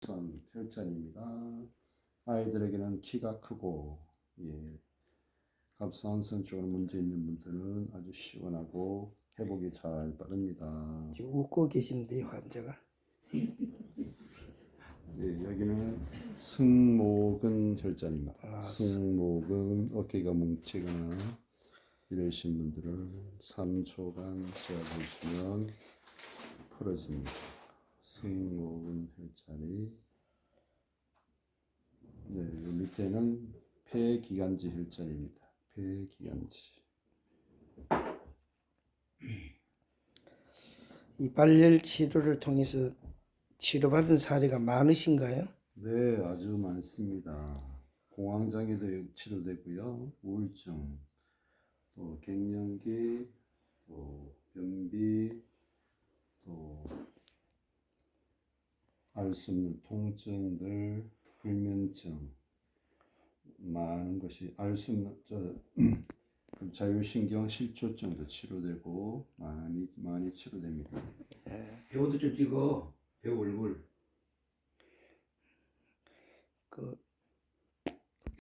선 혈전입니다. 아이들에게는 키가 크고 예, 갑상선 쪽으로 문제 있는 분들은 아주 시원하고 회복이 잘 빠릅니다. 지금 웃고 계시는데 환자가 예, 여기는 승모근 혈전입니다. 아, 승모근 어깨가 뭉치거나 이러신 분들은 3초간 쉬어보시면 풀어집니다. 승모근 혈 네, 요 밑에는 폐기관지 혈자리입니다. 폐기관지 이 발열 치료를 통해서 치료받은 사례가 많으신가요? 네, 아주 많습니다. 공황장애도 치료되고요. 우울증, 또 갱년기, 또 변비, 알 수 없는 통증들, 불면증, 많은 것이 알 수 없는 저, 자율신경 실조증도 치료되고 많이 많이 치료됩니다. 예. 배우도 좀 찍어 배우 얼굴. 그